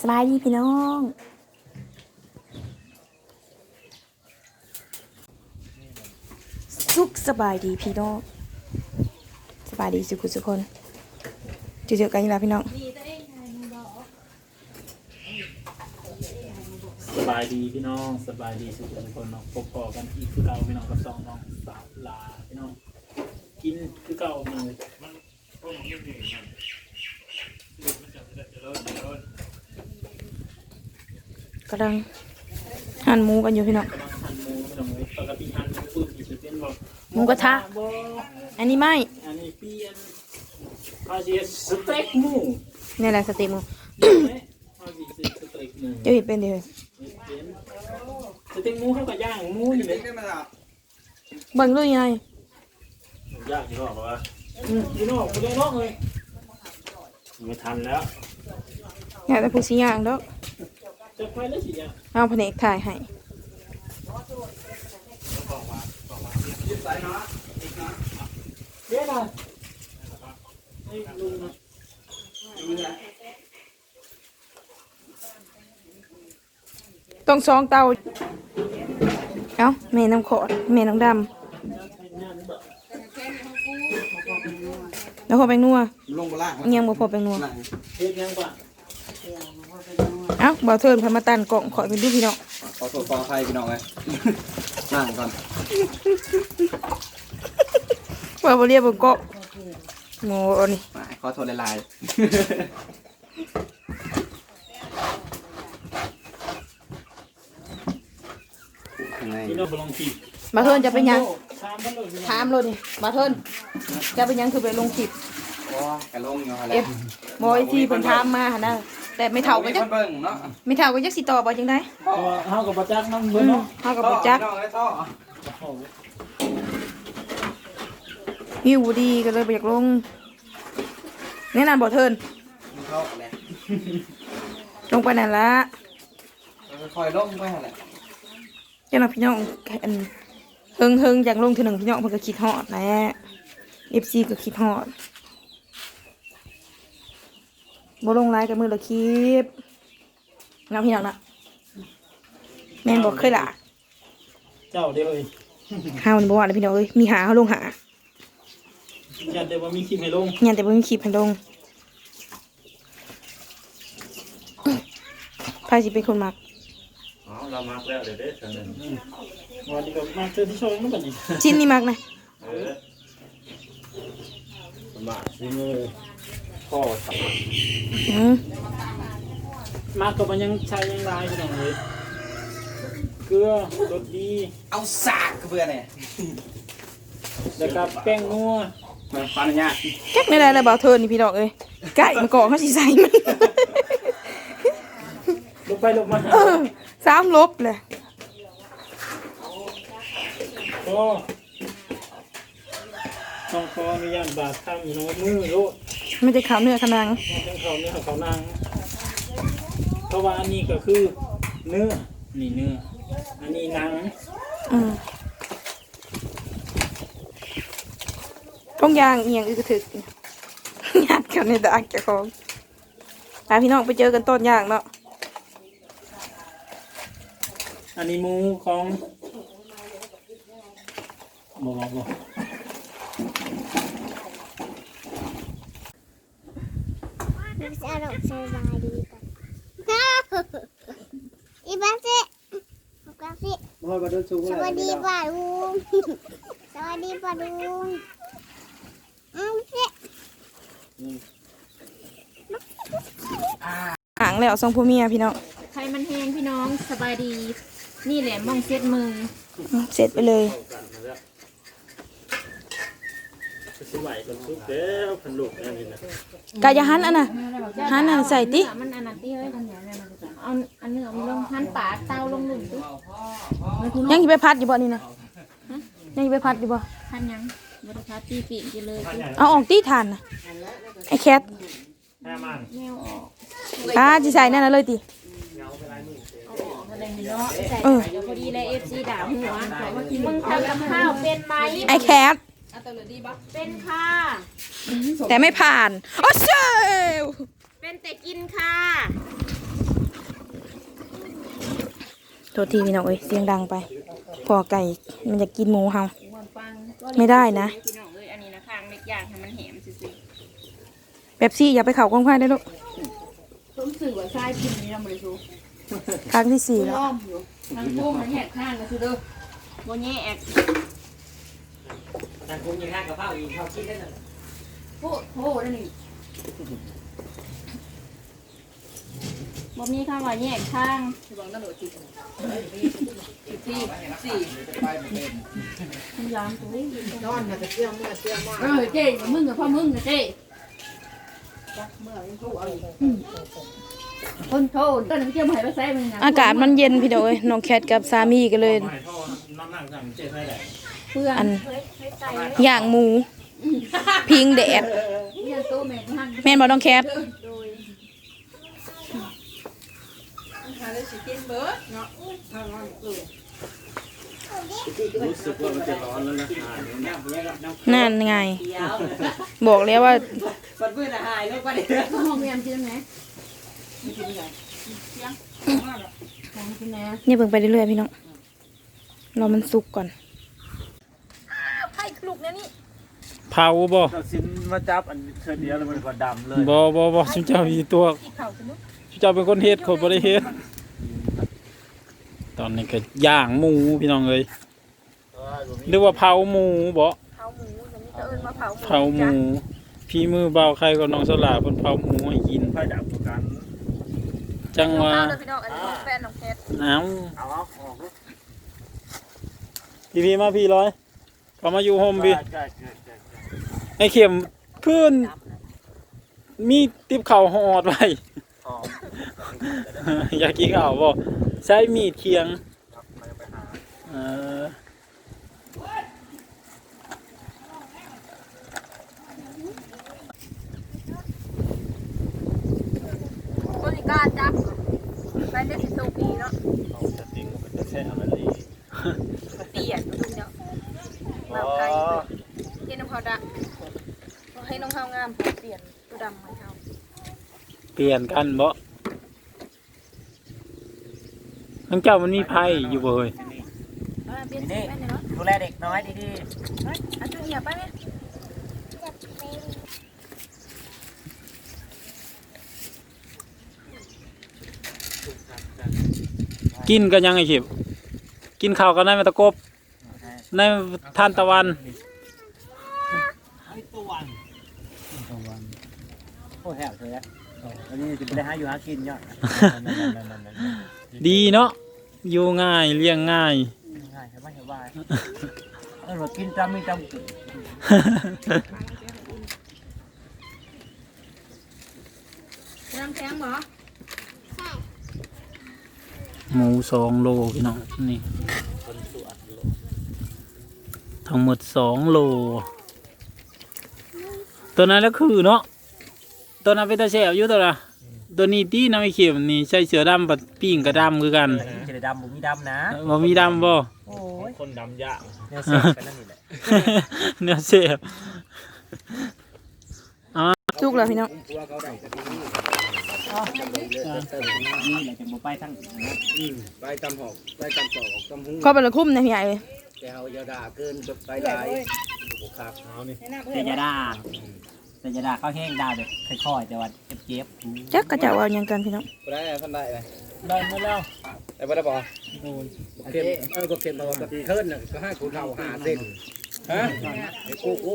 สบายดีพี่น้องสุขสบายดีพี่น้อง สบายดีสุขุสุกคนเจอกันอีกแล้วพี่น้อง สบายดีพี่น้องสบายดีสุขทุกคนเนาะพบพอกันอีกคือเก่าพี่น้องกับสองน้องสาวลาพี่น้องกินคือเก่าเลยมันต้มยืดหนึ่งมันมันจะจะจะเลิศจะเลิศ กำลังหั่นหมูกันอยู่พี่น้องกำลังหั่นหมูพี่น้องเลยปกติหั่นหมูปื้มอีกเป็นบอกหมูกระทะบ่อันนี้ไม่อันนี้เปลี่ยนเอาสิสเต็กหมูนี่แหละสเต็กหมูเอาสิสเต็กหมูเดี๋ยวเห็นเป็นเดี๋ยวเป็นสเต็กหมูเขาก็ย่างหมูอยู่เลยเบิ่งด้วยยังไงย่างที่นอกวะอืมที่นอกไม่ได้นอกเลยไม่ทันแล้วอยากแต่ผู้ชี้ย่างเด้อ จะไปแล้วสิอะเอาแผนกถ่ายให้เดี๋ยวนะให้ลุงนะต้องซองเตาเอ้าแม่น้ำขอดแม่น้ำดำแล้วพอแปงนัวลงบล่างยังบ่พอแปงนัวเฮ็ดยังปะ เอ้าบ่าวเทินพามาตันกล่องขอเป็นดูพี่น้องขอโทษขออภัยพี่น้องเลยนั่งก่อนว่าบ่เรียกบ่ก็โง่อันนี่มาขอโทษหลายๆข้างในพี่น้องไปลองขีดบ่าวเทินจะเป็นหยังถามมันเลยถามเลยนี่บ่าวเทินจะเป็นหยังคือไปลงคลิปโอ้ยกระลงอยู่หั่นแหเอละฟบ่ไอ้ที่เพิ่นถามมาหั่นน่ะ แต่ไม่เท่าก็มีจัคกนเบิ่งเนาะไม่เท่าก็จักสิตอบบ่จังได๋เพราะว่าเฮากับประจักษ์นั่งอืเบิ่งมเนาะเฮาก็บ่จักท่อพี่น้องเอ้ยท่อโอ้โหวิวบ่ดีก็เลยบ่อยากลงแน่นอนบ่เทินมีท่อแหละลงไปนั่นละค่อยๆลงไปหั่นแหละเจ้าหน้าพี่น้องอันเฮิงเฮิงอยากลงเทีหนึ่งพี่น้องเพิ่นก็คิดฮอดแหละเอฟซีก็คิดฮอด บ่ลงไลน์กับมือละคลิปน้องพี่น้องนะแม่นบอกเคยล่ะเจ้าเด้อเอ้ยเฮานี่บ่ว่าเลยพี่น้องเอ้ยมีหาเฮาลงหายันเดี๋ยวว่ามีคลิปให้ลงยันแต่บ่มีคลิปให้ลงไผสิเป็นคนมักอ๋อเรามาร์กแล้วเดี๋ยวได้สักหนึ่งวันนี้ก็มาเจอที่โชว์นั่นบัดนี้ชิ้นนี้มักนะเออสมัครซิมือ พ่อสับอืมมากับมันยังใช้ยังลายพี่น้องเลยเกลือรสดีเอาสากกระเบือเนี่ยแล้วก็แป้งนัวมาปานญาติจักได้แล้วบ่าวเทินนี่พี่น้องเอ้ยไก่มันเกาะเฮาสิใส่มัน ลงไปลงมาเออสามลบเลยโอ้ต้องขออนุญาตบาดข้ามอีน้อยมือโลด ไม่ได้ขาวเนื้อขนังเป็นเขาเนื้อเขานางเพราะว่าอันนี้ก็คือเนื้อ นี่เนื้อ อันนี้หนังอืมต้องยางเอียงอึกระถึกญาติกันในดากเจ้าของพาพี่น้องไปเจอกันต้นยางเนาะ อันนี้หมูของบอกบอกบอก ไม่ใช่หรอกส บายดีกันอีบ้าสิบ้าสิบอกว่าเดินสูงสวัสดีป้าลุงสวัสดีป้าลุงอืมสิหางแล้วทรงผู้เมียพี่น้องใครมันแห้งพี่น้องสบายดี นี่แหละมองเซ็ตมืออืมเสร็จไปเลย สมัยคนซุกแล้วพันลูกแน่นี่นะกายาหันอันน่ะหันอันใส่ติอมันอันนั้นที่เฮ้ยเอาอันเนื้อมันลงหันปากเตาลงหลุมตุ๊ยังสิไปพัดอยู่บ่นี่นะยังสิไปพัดอยู่บ่ทันยังบริษัทตีปีกกินเลยเอาออกตีทานนะไอ้แคทห้ามันแนวออกอ่าสิใส่นั่นน่ะเลยติเออพอดีเลยเอฟซีด่าหัวบอกว่ากินมึงทำกับข้าวเป็นไหมไอแคท เป็นค่ะ แต่ไม่ผ่าน โอ้เซลเป็นแต่กินค่ะตัวทีพี่น้องเอ้ยเสียงดังไป พอไก่มันจะกินหมูเฮา มันฟังไม่ได้นะ พี่น้องเอ้ยอันนี้นะข้างเล็กอย่างให้มันแหมซื่อแบบซี่อย่าไปเข่ากองไฟได้ลูกๆต้มสื่อว่าทรายกินนี่เราบ่ได้สู้ครั้งที่สี่แล้วล้อมอยู่ทางพุ่งมันแหกข้างก็คือเด้อบ่แย่แอก ทางคุ้งยังข้างกับข้าวอีกข้าวคิดได้น่ะโอ้โหนั่นนี่บ่มีคำว่าแยกข้างสิบอกนั่นโดดจิตสี่สี่ยามตุ้ยนอนมาจะเชื่อมเมื่อเชื่อมมาเออเจ๊มึงกับพ่อมึงกับเจ๊คนโทษตอนนั้นเกี่ยวหายไปใส่มึงนะอากาศมันเย็นพี่น้องเอ้ยน้องแคทกับสามีก็เลยไม่ท่อน้ำนั่งสั่งเจ๊ไทยแหละ เพื่อนอันย่างหมู พิงแดดเรียนตู้แม่ท่านแม่นบ่น้องแคทโดยรู้สึกว่ามันจะร้อนแล้วนะอ่านน้ำเนี่ยน้ำนั่นไงเขียวบอกแล้วว่าปัดมือน่ะหายแล้วก็เดี๋ยวห้องเรียนกินไหมไม่กินไงเสียงของกินนะเนี่ยเบิ่งไปเรื่อยๆพี่น้องรอมันสุกก่อนไผ่ลูกเนี่ยนี่ เผาบ่เราสินมาจับอันเธอเดียวแล้วมันก็ดำเลยบ่บ่บ่ชุเจ้ามีตัวชุเจ้าเป็นคนเฮ็ดคนบ่ได้เฮ็ดตอนนี้ก็ย่างหมูพี่น้องเอ้ยหรือว่าเผาหมูบ่เผาหมูจะมีเอิญมาเผาหมูเผาหมูพี่มือเบาใครก็น้องสลาเพิ่นเผาหมูให้กินไฟดับตัวกันจังว่าเด้อพี่น้องอันนี้ของแฟนน้องแคทเอ้าเอาเอาออกพี่พี่มาพี่ร้อยเขามาอยู่โฮมพี่ใช่ใช่ใช่ ไอ้เข็มขึ้นมีติบเข่าวหอดไว้หอมอยากกินข้าวบ่ใช้มีดเคียงครับไปไปหาเออบริการจับไปได้สิสุกอีเนาะเอาจะติ้งมันจะแช่อะไรดีเตียนมาดูเนาะอ๋อเย็นน้ำเขาดะให้ น้องเฮางามเปลี่ยนตัวดำให้เฮาเปลี่ยนกันบ่ทั้งเจ้ามันมีไพ่อยู่บ่เฮ้ยอ่าเปลี่ยนสีแม่นเนาะดูแลเด็กน้อยดีเฮ้ยอันจุเหียบไปไหมจะเป็นกินกันยังไงเข็มกินข้าวกันได้มาตะกบในทานตะวัน ตัววันโอ้แหบเลยนะอันนี้จะไปได้หาอยู่หากินยอดดีเนาะอยู่ง่ายเลี้ยงง่ายง่ายสบายสบายเออเรากินจำไม่จำกินน้ำแข็งบ่หมูสองโลพี่น้องนี่ทั้งหมดสองโล ตัวนั้นแล้วคือเนาะ ตัวนั้นเป็นตาแฉบอยู่ตัวละตัวนี้ตีน้ำไอเข็มนี่ใช้เสือดำปัดปิ้งกระดำคือกันจะได้ดำบุมีดำนะบ่มีดำบ่โอ้ยคนดำยากเนี่ยเสร็จกันนั่นนี่แหละเนื้อเสบสุกแล้วพี่น้องตัวเขาได้ก็ดีนี่แหละจะบ่ไปทั้งไปตำหอกไปตำตอกตำหูขอเป็นละคุ้มนะพี่ใหญ่เลยแต่เฮาอย่าด่าเกินไปหลายบุครับเอานี่แต่อย่าด่า แต่อย่าด่าเขาแห้งด่าแบบค่อยๆแต่ว่าเจ็บจักกระเจ้าเอาหยังกันพี่น้องๆได้พันได้เลยได้หมดแล้วได้บ่ได้บ่เข็มเออก็เข็มเราก็เทิร์นน่ะก็ให้คุณเท่าหาเส้นฮะไอ้กูกู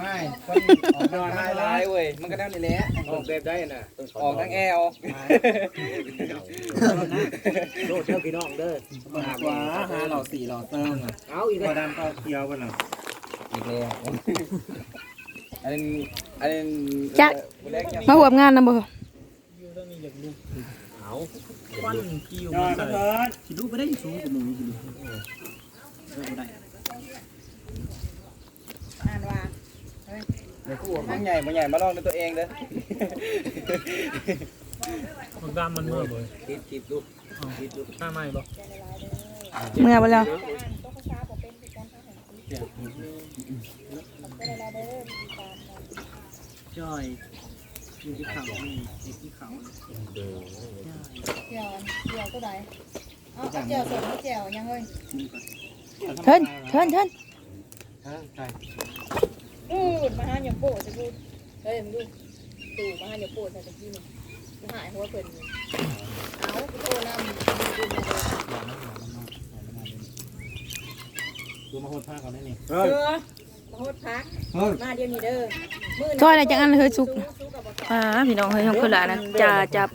ง่ายคนออกลายลายเว้ยมันก็นั่นนี่แหละออกแบบได้น่ะออกทั้งแอลโลดเท่าพี่น้องเด้อขวาหาหล่อสี่หล่อเติมเอาอีกพแล้วอดำก็เคี้ยวกันหน่อยอีกแล้ว อันนี้อันนี้มาหวบงานนะบ่ควันกิ้วจอยมาเถิดสิดูไปได้สูงกว่ามึงสิดูได้อ่านว่าในคู่มันใหญ่มันใหญ่มาลองด้วยตัวเองเด้อมันดำมันเมื่อบ่คิดคิดดูคิดดูหน้าไหม้บ่เมื่อไปแล้ว จ้อยมีที่เขามีที่เขาเดี๋ยวเดี๋ยวตัวใดเอาเจียวสดเอเจียวยังเอ้ยเทินเทินเทินดูดมาหาหยกโป้จะดูดเฮ้ยมึงดูตู่มาหาหยกโป้แต่ตะกี้นี่กูหายหัวเพิ่นนี่เอาโทรนำดูมา เลยดูมาโหดผ้าก่อนได้นี่เฮ้ยเออมาโหดพักเฮ้ยมาเดี๋ยวนี้เด้อมื้อซอยอะไรจังอันเฮ้ยสุก สู้กับบ่อ่าพี่น้องเฮ้ยของคนละนะจะจับ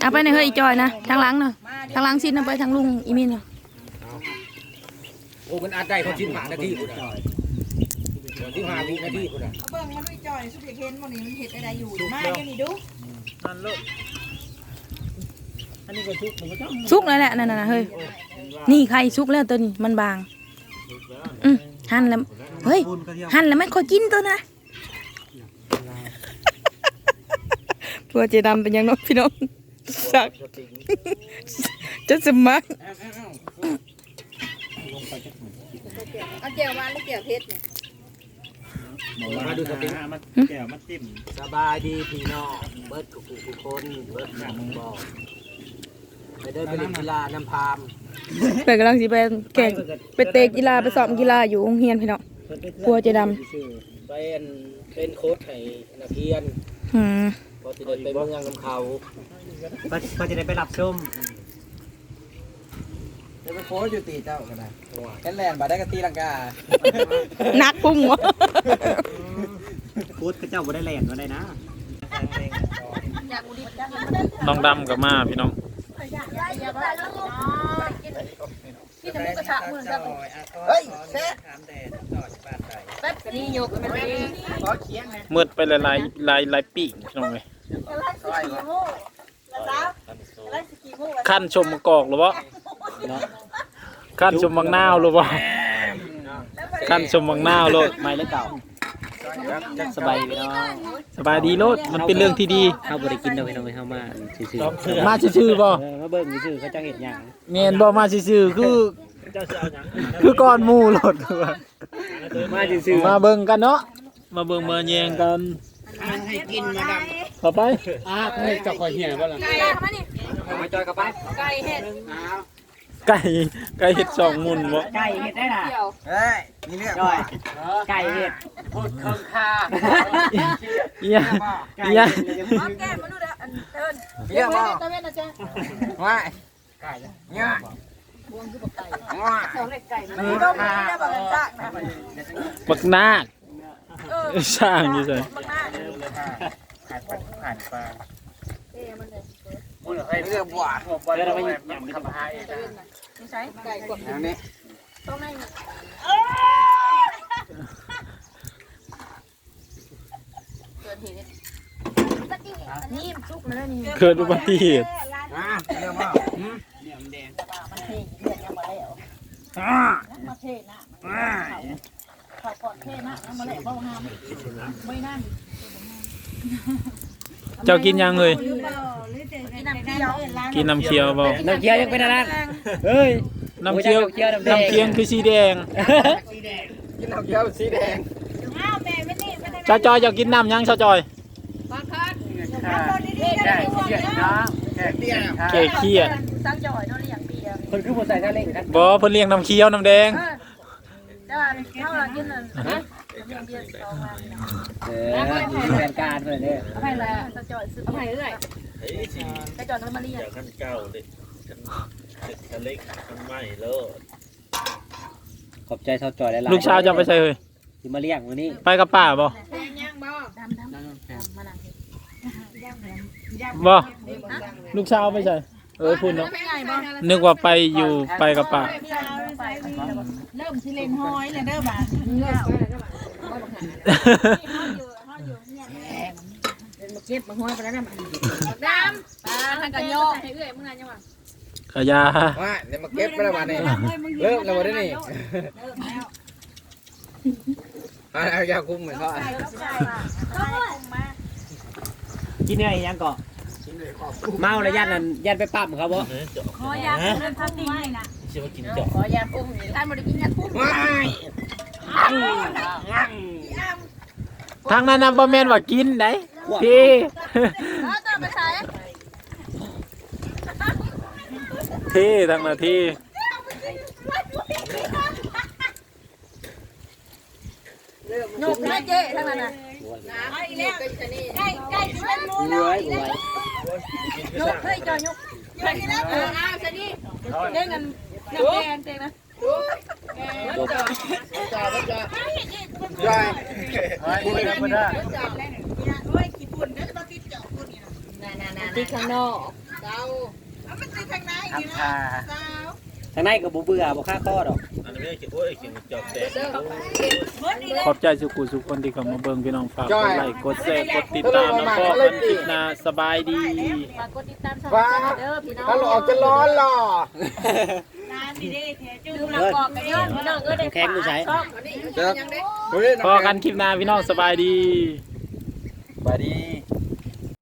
เอาไปในเฮ้ยอีจอยนะทางหลังเนาะทางหลังสินเอาไปทางลุงอีมินเนาะโอ้มันอาจได้เขาชิ้นหานาทีกูนะชิ้นหาวินาทีกูนะเบิ่งมาด้วยจอยสุดเห็นบ่นี่มันเฮ็ดอะไรอยู่ มาเดี๋ยวนี้ดูนั่นเลย อันนี้ก็ชุกมันก็จ้องสุกแล้วแหละนั่นน่ะเฮ้ย นี่ไข่สุกแล้วตัวนี้มันบาง อืมหั่นแล้ว เฮ้ย หั่นแล้วไม่ค่อยกินตัวนะพัวเจดำเป็นยังเน้องพี่น้องสักจะสมัครเอาเจียวมาแล้วเจียวเพชรเนี่ยมาดูสติมาแก้วมาจิ้มสบายดีพี่น้องเบิร์ดทุกทุกคนเบิร์ดหนังบอก ไปเดินไปเล่นกีฬาน้ำพามเปิดกำลังสิไปแข่งไปเตะกีฬาไปซ้อมกีฬาอยู่โรงเรียนพี่น้อง กลัวจะดเป็นเป็นโค้ชให้นักเรียนอืมพอจะเดินไปเมืองน้ำเขาก็จะได้ไปรับชมจะไปโค้ชอยู่ตีเจ้ากันนะแค่แลนบาได้กับตีลังกานักพุ่งวะโค้ดเขาเจ้าบ่ได้แลนมาได้นะน้องดำกับมาพี่น้อง พี่จะมุกกระชะมือครับเฮ้ยเซ่แป๊บนี่ยกมันดีมืดไปหลายหลายหลายหลายปีพี่น้องเลยขั้นชมมะกอกหรือเปล่าขั้นชมมังนาวหรือเปล่าขั้นชมมังนาวโลดไม่แล้วเก่า สบายพี่น้องสบายดีโลดมันเป็นเรื่องที่ดีเฮาบ่ได้กินดอกพี่น้องเฮามาซื่อมาซื่อๆบ่ๆเออมาเบิ่งซื่อๆเขาจังเฮ็ดหยังเมนบ่มาซื่อๆคือเจ้าสิเอาหยังคือก่อนหมู่โลดคือว่ามาซื่อมาเบิ่งกันเนาะมาเบิ่งมาแยงกันให้กินมาดเข้าไปำอ้าเฮ้ยเจ้าคอยเหี้ยบ่ล่ะไก่มานี่มาจอยกับไปไก่เห็ด ไก่ไก่เห็ดสองมุนบ่ไก่เฮ็ดได้น่ะเกี่ยวเฮ้ยนี่เรื่องย่อยไก่เฮ็ดพูดเครื่องค่าอีหยังอีหยังเอาแก้มมาดูเด้ออันเทินเรื่องบ่ตะเวนนะจ๊ะว่าไก่เนี่ยบวงคือบ่ไก่ว่าสองเล็กไก่มันต้มนี่นะบ่กันจักนะบักนาคเออสร้างอยู่ไสบักหน้าขาดปลาขาดปลาเอ้มันเลยเรื่องบัวเดี๋ยวเราไปยำขับหาเองตะเวนน่ะ นี่ใช้ไก่กดอย่างนี้ต้มในเกิดเหตุนี่ซุกมาแล้วนี่เกิดอุบัติเหตุอ่าเรื่องว่ามันเทเลือดยังมาแล้วมาเทนะเขาก่อนเทนะแล้วมาแล้วเบ้าห้ามไม่นั่นเจ้ากินยังเลย กินน้ำเคี้ยวกินน้ำเคียวบ่น้ำเคี้ยวยังเป็นอันนั้นเฮ้ยน้ำเคียวน้ำเคี้ยวน้ำแดงน้ำเคียวคือสีแดงกินน้ำเขียวสีแดงอ้าวแม่ไม่นี่ไม่ได้ชาวจอยเจ้ากินน้ำยังชาวจอยบ้านคันน้ำรถดีๆได้ห่วงเนาะแค่เตี้ยเกเคียดตั้งจ่อยเนาะเลี้ยงเบียร์คนคือบ่ใส่ซาเล้งกันบ่เพิ่นเลี้ยงน้ำเคียวน้ำแดงเออจ้าเท่าไหร่กินน่ะฮะเลี้ยงเบียร์สองวันเออแผนการเพิ่นเด้อเอาไปละตั้งจ่อยซื้อเอาไปเรื่อย ไปจอดรถมาเลี้ยงขั้นเก้าเลยขั้นขั้นเล็กขั้นใหม่แล้วขอบใจเท่าจอยหลายๆลูกชาวจะไปใส่เฮ้ยสิมาเลี้ยงมื้อนี้ไปกับป้าบ่แดงย่างบ่ดำดำมานั่งบ่ ลูกชาวไปใส่เออพุ่นเนาะไม่ไงบ่นึกว่าไปอยู่ไปกับป้าเริ่มสิเล่นห้อยเลยเด้อบ้านเลิก เจ็บ้านห้อยไปแล้วนะมันดำปลาทางกันโยกให้เอื้อยมึงนั่นยังวะขยาว่าเดี๋ยวมาเก็บไปแล้ววันนี้เริ่มแล้ววันนี้เริ่มแล้วเอายาคุมเหมือนเขาใส่ใส่มากินได้อยังก่อนเมาแล้วยันนั่นยันไปปั๊มเขาบ่เออจะขอยาเริ่มทำดีนะเชื่ว่ากินเจาะขอยาปุ้งท่านบริกินยาปุ้งว้าย ทางนั้นน่ะบ่แม่นว่ากินได้พี่แล้วจะไปใส่ที่ทั้งนาที่หนุกนะเจ๊ทั้งนั้นน่ะใกล้ใกล้จะเป็นมูแล้วหนุกเฮ้ยจอยหนุกใกล้แล้วเอออ้าวสนี่เด้งกันน้ำแกงเต็งนะ ใช่พูดธรรมดาตีข้างนอกทำชาทางในก็บ่เบื่อบ่ค่าข้อดอกอันนี้ไม่ได้กินโอ้ยกินจอกแตกขอบใจสุกุสุกคนที่เข้ามาเบิ่งพี่น้องฝากกดไลค์กดแชร์กดติดตามแล้วก็กันคลิปหน้าสบายดีฝากกดติดตามช่องฟ้าเด้อพี่น้องถ้าหลอกจะร้อนหล่อ ดื่มน้ำกอกกันเยอะพี่น้องเอ้ยได้แข็งดูใช้ชอบเฮ้ยพอกันคลิปหน้าพี่น้องสบายดีสวัสดี